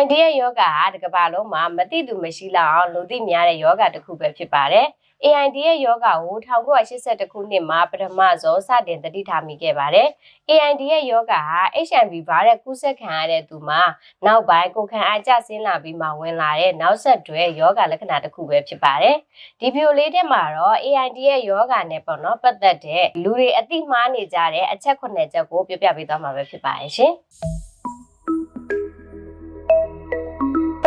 AIDS ရဲ့ယောဂဟာတစ်ကမ္ဘာလုံးမှာမသိသူမရှိလောက်အောင်လူသိများတဲ့ယောဂတစ်ခုပဲဖြစ်ပါတယ်။ AIDS ရဲ့ယောဂကို1982ခုနှစ်မှာပထမဆုံးစတင်တတိထားမိခဲ့ပါတယ်။ AIDS ရဲ့ယောဂဟာ HIV ဗိုင်းရပ်ကူးစက်ခံရတဲ့သူမှာနောက်ပိုင်းကိုယ်ခံအားကျဆင်းလာပြီးမှဝင်လာတဲ့နောက်ဆက်တွဲယောဂလက္ခဏာတစ်ခုပဲဖြစ်ပါတယ်။ဒီဗီဒီယိုလေးထဲမှာတော့ AIDS ရဲ့ယောဂနဲ့ပေါ့နော်ပတ်သက်တဲ့လူတွေအသိမှားနေကြတဲ့အချက်9ချက်ကိုပြပြပေးသွားမှာပဲဖြစ်ပါတယ်ရှင်။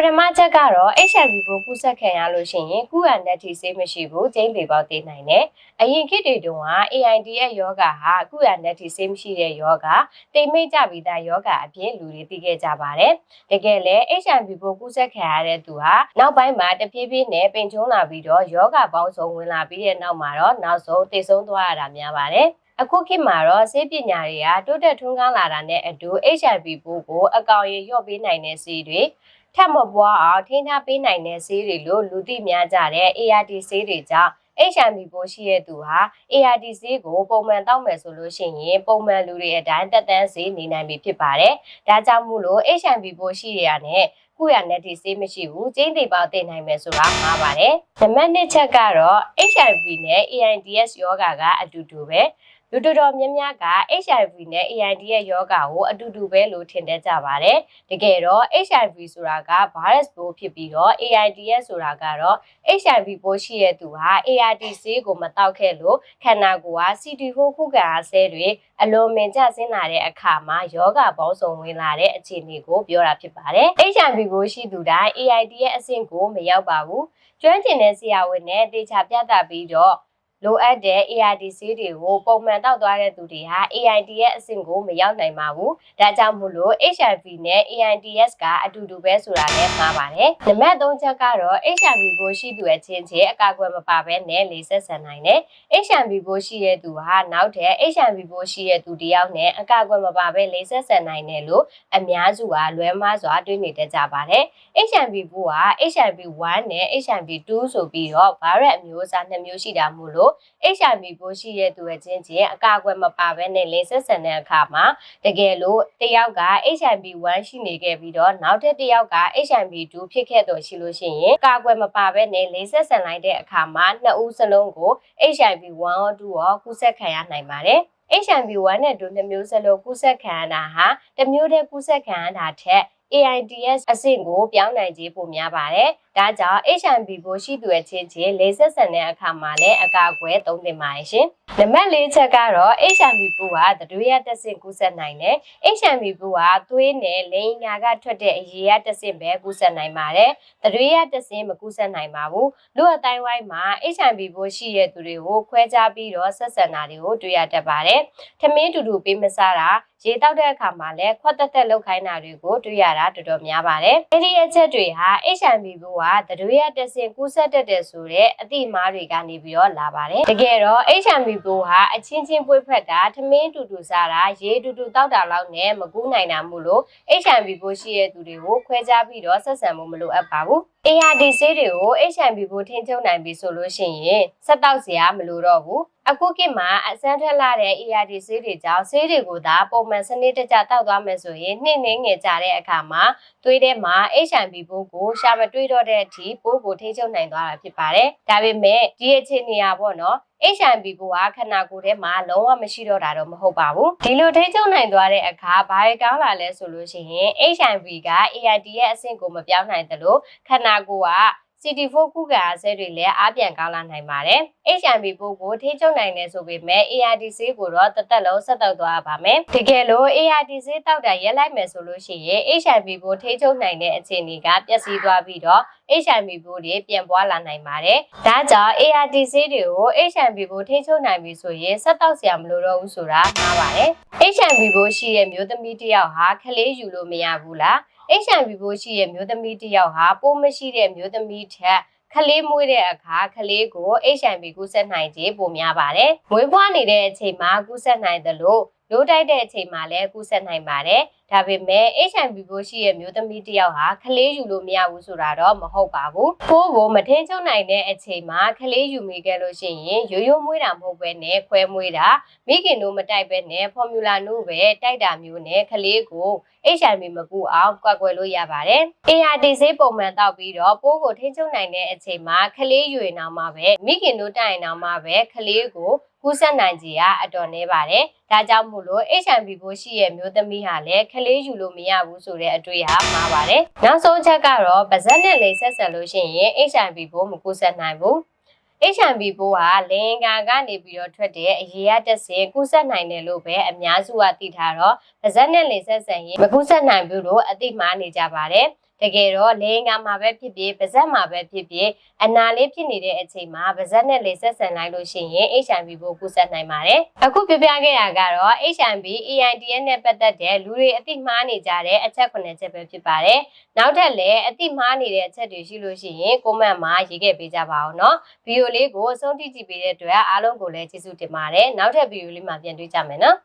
ထမချက်ကတော့ HIV ကိုကူးစက်ခံရလို့ရှိရင်ကုရတဲ့ထိဆေးမရှိဘူးကျိန်းပေပေါက်သေးနိုင်တယ်။အရင်ခေတ်တွေတုန်းက AIDS ရဲ့ယောဂဟာကုရတဲ့ထိဆေးမရှိတဲ့ယောဂတိမ်မိတ်ကြပြီးသားယောဂအပြင်လူတွေသိခဲ့ကြပါတယ်။တကယ်လဲ HIV ကိုကူးစက်ခံရတဲ့သူဟာနောက်ပိုင်းမှာတဖြည်းဖြည်းနဲ့ပင်ချုံးလာပြီးတော့ယောဂပေါင်းစုံဝင်လာပြီးတဲ့နောက်မှာတော့နောက်ဆုံးသိဆုံးသွားရတာများပါတယ်။အခုခေတ်မှာတော့ဆေးပညာတွေကတိုးတက်ထွန်းကားလာတာနဲ့အတူ HIV ပိုးကိုအကောင်ရရော့ပေးနိုင်တဲ့ဆေးတွေ ထပ်မပွားအောင်ထိန်းထားပေးနိုင်တဲ့ဆေးတွေလို့လူသိများကြတဲ့ ART ဆေးတွေကြောင့် HIV ပိုးရှိတဲ့သူဟာ ART ဆေးကိုပုံမှန်တောက်မယ်ဆိုလို့ရှိရင်ပုံမှန်လူတွေအတိုင်းတက်တန်းဆေးနေနိုင်ပြီဖြစ်ပါတယ်။ဒါကြောင့်မို့လို့ HIV ပိုးရှိရတဲ့ကုရနဲ့ဒီဆေးမရှိဘူးကျင်းသေးပေါက်တင်နိုင်မယ်ဆိုတာမှားပါတယ်။နံပါတ်1ချက်ကတော့ HIV နဲ့ AIDS ယောဂါကအတူတူပဲ။ လူတော်တော်များများက HIV နဲ့ AIDS ရဲ့ယောဂါကိုအတူတူပဲလို့ထင်တတ်ကြပါတယ်။တကယ်တော့ HIV ဆိုတာက virus ပိုးဖြစ်ပြီးတော့ AIDS ဆိုတာကတော့ HIV ပိုးရှိတဲ့သူဟာ ART ဆေးကိုမတောက်ခဲ့လို့ခန္ဓာကိုယ်က CD4 ခုခံအားဆဲတွေအလွန်မင်ကျဆင်းလာတဲ့အခါမှာယောဂပေါင်းစုံဝင်လာတဲ့အခြေအနေကိုပြောတာဖြစ်ပါတယ်။ HIV ပိုးရှိသူတိုင်း AIDS ရဲ့အဆင့်ကိုမရောက်ပါဘူး။ကျွမ်းကျင်တဲ့ဆရာဝန်နဲ့တေချာပြသပြီးတော့ လိုအပ်တဲ့ AID ဆေးတွေကိုပုံမှန်တောက်သွားတဲ့သူတွေဟာ AID ရဲ့အဆင့်ကိုမရောက်နိုင်ပါဘူး။ဒါကြောင့်မို့လို့ HIV နဲ့ AIDS ကအတူတူပဲဆိုတာလည်းမှားပါတယ်။နံပါတ်3ချက်ကတော့ HIV ကိုရှိသူအချင်းချင်းအကာအကွယ်မပါဘဲနဲ့လေဆက်ဆန်နိုင်တယ်။ HIV ကိုရှိတဲ့သူဟာနောက်ထပ် HIV ကိုရှိတဲ့သူတယောက်နဲ့အကာအကွယ်မပါဘဲလေဆက်ဆန်နိုင်တယ်လို့အများစုကလွဲမှားစွာတွေးနေတတ်ကြပါတယ်။ HIV ကိုက HIV 1နဲ့ HIV 2ဆိုပြီးတော့ဗိုင်းရပ်အမျိုးအစား2မျိုးရှိတာမို့လို့ HIV ပိုးရှိတဲ့သူအချင်းချင်းအကာအကွယ်မပါဘဲနဲ့လင်ဆက်ဆန်တဲ့အခါမှာတကယ်လို့တယောက်က HIV 1ရှိနေခဲ့ပြီးတော့နောက်ထပ်တယောက်က HIV 2ဖြစ်ခဲ့တော့ရှိလို့ရှိရင်အကာအကွယ်မပါဘဲနဲ့လင်ဆက်ဆန်လိုက်တဲ့အခါမှာနှစ်ဦးစလုံးကို HIV 1ရော2ရောကူးစက်ခံရနိုင်ပါတယ် HIV 1နဲ့2နှစ်မျိုးစလုံးကူးစက်ခံရတာဟာတစ်မျိုးတည်းကူးစက်ခံရတာထက် AIDS အဆင့်ကိုပြောင်းနိုင်ခြင်းပိုများပါတယ်။ဒါကြောင့် HIV ကိုရှိသူအချင်းချင်းလေဆက်ဆန်တဲ့အခါမှာလည်းအကာအကွယ်သုံးသင့်ပါတယ်ရှင်။နံပါတ်၄ချက်ကတော့ HIV ပိုးဟာတတွေရတက်ဆင့်ကူးစက်နိုင်တယ်။ HIV ပိုးဟာသွေးနဲ့လိင်ညာကထွက်တဲ့အရေရတက်ဆင့်ပဲကူးစက်နိုင်ပါတယ်။တတွေရတက်ဆင့်မကူးစက်နိုင်ပါဘူး။လူအတိုင်းဝိုင်းမှာ HIV ပိုးရှိတဲ့သူတွေကိုခွဲခြားပြီးတော့ဆက်ဆံတာတွေကိုတွေ့ရတတ်ပါတယ်။ထမင်းတူတူပေးမစားတာ ရေတောက်တဲ့အခါမှာလည်းခွက်တက်တက်လောက်ခိုင်းတာတွေကိုတွေ့ရတာတော်တော်များပါတယ်။အဲဒီအချက်တွေဟာ HIV ဘိုးကတတွေရတက်စင်ကူးစက်တတ်တဲ့ဆိုတဲ့အသည့်မားတွေကနေပြီးတော့လာပါတယ်။တကယ်တော့ HIV ဘိုးဟာအချင်းချင်းပွေ့ဖက်တာထမင်းတူတူစားတာရေတူတူတောက်တာလောက်နဲ့မကူးနိုင်တာမို့လို့ HIV ဘိုးရှိတဲ့သူတွေကိုခွဲခြားပြီးတော့ဆက်ဆံဖို့မလိုအပ်ပါဘူး။ ARD ဆေးတွေကို HIV ဘိုးထိန်းချုပ်နိုင်ပြီဆိုလို့ရှိရင်ဆက်တောက်စရာမလိုတော့ဘူးအခုခေတ်မှာအစမ်းထက်လာတဲ့ ARD ဆေးတွေကြောင့်ဆေးတွေကိုသာပုံမှန်စနစ်တကျတောက်သွားမယ်ဆိုရင်နှိမ့်နှင်းငယ်ကြတဲ့အခါမှာသွေးထဲမှာ HIV ပိုးကိုရှာမတွေ့တော့တဲ့အထိပိုးကိုထိချုပ်နိုင်သွားတာဖြစ်ပါတယ်။ဒါပေမဲ့ဒီအခြေအနေอ่ะပေါ့နော် HIV ပိုးကခန္ဓာကိုယ်ထဲမှာလုံးဝမရှိတော့တာတော့မဟုတ်ပါဘူးဒီလိုထိချုပ်နိုင်သွားတဲ့အခါဘာရကောင်းလာလဲဆိုလို့ရှိရင် HIV က AID ရဲ့အဆင့်ကိုမပြောင်းနိုင်သလိုခန္ဓာကိုယ်က CD4 ခုခံအားဆဲတွေလည်းအားပြန်ကောင်းလာနိုင်ပါတယ်။ HIV ပိုးကိုထိချုပ်နိုင်တယ်ဆိုပေမဲ့ ART ဆေးကိုတော့တစ်သက်လုံးဆက်တောက်သွားပါမယ်။တကယ်လို့ ART ဆေးတောက်တာရက်လိုက်မယ်ဆိုလို့ရှိရင် HIV ပိုးထိချုပ်နိုင်တဲ့အခြေအနေကပျက်စီးသွားပြီးတော့ HIV ပိုးတွေပြန်ပွားလာနိုင်ပါတယ်။ဒါကြောင့် ART ဆေးတွေကို HIV ပိုးထိချုပ်နိုင်ပြီဆိုရင်ဆက်တောက်စရာမလိုတော့ဘူးဆိုတာမှားပါတယ်။ HIV ပိုးရှိတဲ့မျိုးသမီးတစ်ယောက်ဟာခလေးယူလို့မရဘူးလား။ HIV ပိုးရှိတဲ့မျိုးသမီးတစ်ယောက်ဟာပိုးမရှိတဲ့မျိုးသမီးထက်ခလေးမွေးတဲ့အခါခလေးကို HIV ကူးစက်နိုင်ခြင်းပိုများပါတယ်။မွေးဖွားနေတဲ့အချိန်မှာကူးစက်နိုင်သလို ဒိုးတိုက်တဲ့အချိန်မှာလည်းကူးစက်နိုင်ပါတယ်ဒါပေမဲ့ HIV ပိုးရှိတဲ့မျိုးသမီးတစ်ယောက်ဟာကလေးယူလို့မရဘူးဆိုတာတော့မဟုတ်ပါဘူးပိုးကိုမထင်းချုံနိုင်တဲ့အချိန်မှာကလေးယူမိခဲ့လို့ရှိရင်ရိုးရိုးမွေးတာမဟုတ်ဘဲနဲ့ခွဲမွေးတာမိခင်တို့မတိုက်ဘဲနဲ့ဖော်မြူလာနို့ပဲတိုက်တာမျိုးနဲ့ကလေးကို HIV မကူအောင်ကွက်ကွယ်လို့ရပါတယ်။ ART ဆေးပုံမှန်တောက်ပြီးတော့ပိုးကိုထိန်းချုပ်နိုင်တဲ့အချိန်မှာကလေးယူရင်တော့မှပဲမိခင်တို့တိုင်ရင်တော့မှပဲကလေးကို ကူးစက်နိုင်ကြီးကအတော်နည်းပါတယ်။ဒါကြောင့်မို့လို့ HIV ပိုးရှိရဲ့မျိုးသမီးဟာလည်းကလေးယူလို့မရဘူးဆိုတဲ့အတွေ့ဟာမှားပါတယ်။နောက်ဆုံးချက်ကတော့ပါဇက်နဲ့လေဆက်ဆက်လို့ရှိရင် HIV ပိုးမကူးစက်နိုင်ဘူး။ HIV ပိုးဟာလင်ကာကနေပြီးတော့ထွက်တဲ့အရေရတက်စင်ကူးစက်နိုင်တယ်လို့ပဲအများစုကသိထားတော့ပါဇက်နဲ့လေဆက်ဆန်ရင်မကူးစက်နိုင်ဘူးလို့အသိမှားနေကြပါတယ် တကယ်တော့လင်ကာမှာပဲဖြစ်ဖြစ်ပါဇက်မှာပဲဖြစ်ဖြစ်အနာလေးဖြစ်နေတဲ့အချိန်မှာပါဇက်နဲ့လေဆက်ဆန်လိုက်လို့ရှိရင် HIV ပိုးကူးစက်နိုင်ပါတယ်အခုပြပြခဲ့တာကတော့ HIV AIDS နဲ့ပတ်သက်တဲ့လူတွေအသိမှားနေကြတဲ့အချက်9ချက်ပဲဖြစ်ပါတယ်နောက်ထပ်လည်းအသိမှားနေတဲ့အချက်တွေရှိလို့ရှိရင်ကွန်မန့်မှာရေးခဲ့ပေးကြပါအောင်နော်ဗီဒီယိုလေးကိုအဆုံးထိကြည့်ပေးတဲ့အတွက်အားလုံးကိုလည်းကျေးဇူးတင်ပါတယ်နောက်ထပ်ဗီဒီယိုလေးမှာပြန်တွေ့ကြမယ်နော်